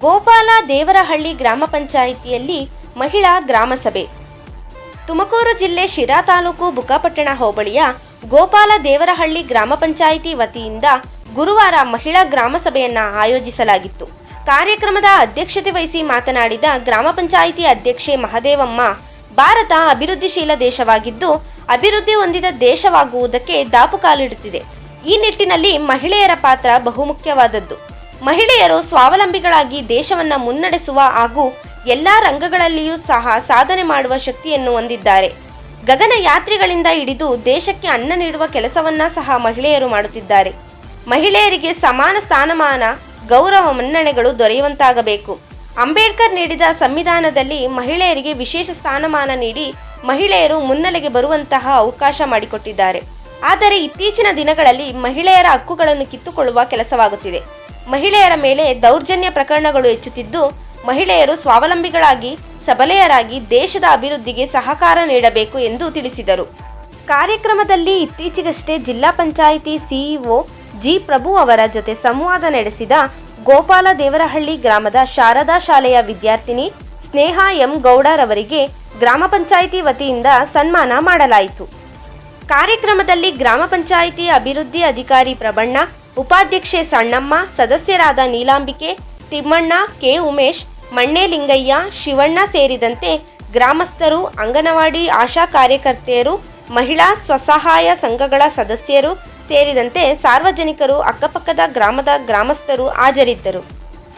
ಗೋಪಾಲ ದೇವರಹಳ್ಳಿ ಗ್ರಾಮ ಪಂಚಾಯಿತಿಯಲ್ಲಿ ಮಹಿಳಾ ಗ್ರಾಮ ಸಭೆ. ತುಮಕೂರು ಜಿಲ್ಲೆ ಶಿರಾ ತಾಲೂಕು ಬುಕ್ಕಾಪಟ್ಟಣ ಹೋಬಳಿಯ ಗೋಪಾಲ ದೇವರಹಳ್ಳಿ ಗ್ರಾಮ ಪಂಚಾಯಿತಿ ವತಿಯಿಂದ ಗುರುವಾರ ಮಹಿಳಾ ಗ್ರಾಮ ಸಭೆಯನ್ನ ಆಯೋಜಿಸಲಾಗಿತ್ತು. ಕಾರ್ಯಕ್ರಮದ ಅಧ್ಯಕ್ಷತೆ ವಹಿಸಿ ಮಾತನಾಡಿದ ಗ್ರಾಮ ಪಂಚಾಯಿತಿ ಅಧ್ಯಕ್ಷೆ ಮಹದೇವಮ್ಮ, ಭಾರತ ಅಭಿವೃದ್ಧಿಶೀಲ ದೇಶವಾಗಿದ್ದು, ಅಭಿವೃದ್ಧಿ ಹೊಂದಿದ ದೇಶವಾಗುವುದಕ್ಕೆ ದಾಪುಕಾಲಿಡುತ್ತಿದೆ ಈ ನಿಟ್ಟಿನಲ್ಲಿ ಮಹಿಳೆಯರ ಪಾತ್ರ ಬಹುಮುಖ್ಯವಾದದ್ದು. ಮಹಿಳೆಯರು ಸ್ವಾವಲಂಬಿಗಳಾಗಿ ದೇಶವನ್ನ ಮುನ್ನಡೆಸುವ ಹಾಗೂ ಎಲ್ಲಾ ರಂಗಗಳಲ್ಲಿಯೂ ಸಹ ಸಾಧನೆ ಮಾಡುವ ಶಕ್ತಿಯನ್ನು ಹೊಂದಿದ್ದಾರೆ. ಗಗನಯಾತ್ರಿಗಳಿಂದ ಹಿಡಿದು ದೇಶಕ್ಕೆ ಅನ್ನ ನೀಡುವ ಕೆಲಸವನ್ನ ಸಹ ಮಹಿಳೆಯರು ಮಾಡುತ್ತಿದ್ದಾರೆ. ಮಹಿಳೆಯರಿಗೆ ಸಮಾನ ಸ್ಥಾನಮಾನ, ಗೌರವ ಮನ್ನಣೆಗಳು ದೊರೆಯುವಂತಾಗಬೇಕು. ಅಂಬೇಡ್ಕರ್ ನೀಡಿದ ಸಂವಿಧಾನದಲ್ಲಿ ಮಹಿಳೆಯರಿಗೆ ವಿಶೇಷ ಸ್ಥಾನಮಾನ ನೀಡಿ ಮಹಿಳೆಯರು ಮುನ್ನೆಲೆಗೆ ಬರುವಂತಹ ಅವಕಾಶ ಮಾಡಿಕೊಟ್ಟಿದ್ದಾರೆ. ಆದರೆ ಇತ್ತೀಚಿನ ದಿನಗಳಲ್ಲಿ ಮಹಿಳೆಯರ ಹಕ್ಕುಗಳನ್ನು ಕಿತ್ತುಕೊಳ್ಳುವ ಕೆಲಸವಾಗುತ್ತಿದೆ. ಮಹಿಳೆಯರ ಮೇಲೆ ದೌರ್ಜನ್ಯ ಪ್ರಕರಣಗಳು ಹೆಚ್ಚುತ್ತಿದ್ದು, ಮಹಿಳೆಯರು ಸ್ವಾವಲಂಬಿಗಳಾಗಿ, ಸಬಲೆಯರಾಗಿ ದೇಶದ ಅಭಿವೃದ್ಧಿಗೆ ಸಹಕಾರ ನೀಡಬೇಕು ಎಂದು ತಿಳಿಸಿದರು. ಕಾರ್ಯಕ್ರಮದಲ್ಲಿ ಇತ್ತೀಚೆಗಷ್ಟೇ ಜಿಲ್ಲಾ ಪಂಚಾಯಿತಿ ಸಿಇಒ ಜಿ ಪ್ರಭು ಅವರ ಜೊತೆ ಸಂವಾದ ನಡೆಸಿದ ಗೋಪಾಲ ದೇವರಹಳ್ಳಿ ಗ್ರಾಮದ ಶಾರದಾ ಶಾಲೆಯ ವಿದ್ಯಾರ್ಥಿನಿ ಸ್ನೇಹ ಎಂ ಗೌಡರವರಿಗೆ ಗ್ರಾಮ ಪಂಚಾಯಿತಿ ವತಿಯಿಂದ ಸನ್ಮಾನ ಮಾಡಲಾಯಿತು. ಕಾರ್ಯಕ್ರಮದಲ್ಲಿ ಗ್ರಾಮ ಪಂಚಾಯಿತಿ ಅಭಿವೃದ್ಧಿ ಅಧಿಕಾರಿ ಪ್ರಬಣ್ಣ ಉಪಾಧ್ಯಕ್ಷೆ ಸಣ್ಣಮ್ಮ, ಸದಸ್ಯರಾದ ನೀಲಾಂಬಿಕೆ, ತಿಮ್ಮಣ್ಣ, ಕೆ. ಉಮೇಶ್, ಮಣ್ಣೇಲಿಂಗಯ್ಯ, ಶಿವಣ್ಣ ಸೇರಿದಂತೆ ಗ್ರಾಮಸ್ಥರು, ಅಂಗನವಾಡಿ ಆಶಾ ಕಾರ್ಯಕರ್ತೆಯರು, ಮಹಿಳಾ ಸ್ವಸಹಾಯ ಸಂಘಗಳ ಸದಸ್ಯರು ಸೇರಿದಂತೆ ಸಾರ್ವಜನಿಕರು ಅಕ್ಕಪಕ್ಕದ ಗ್ರಾಮದ ಗ್ರಾಮಸ್ಥರು ಹಾಜರಿದ್ದರು.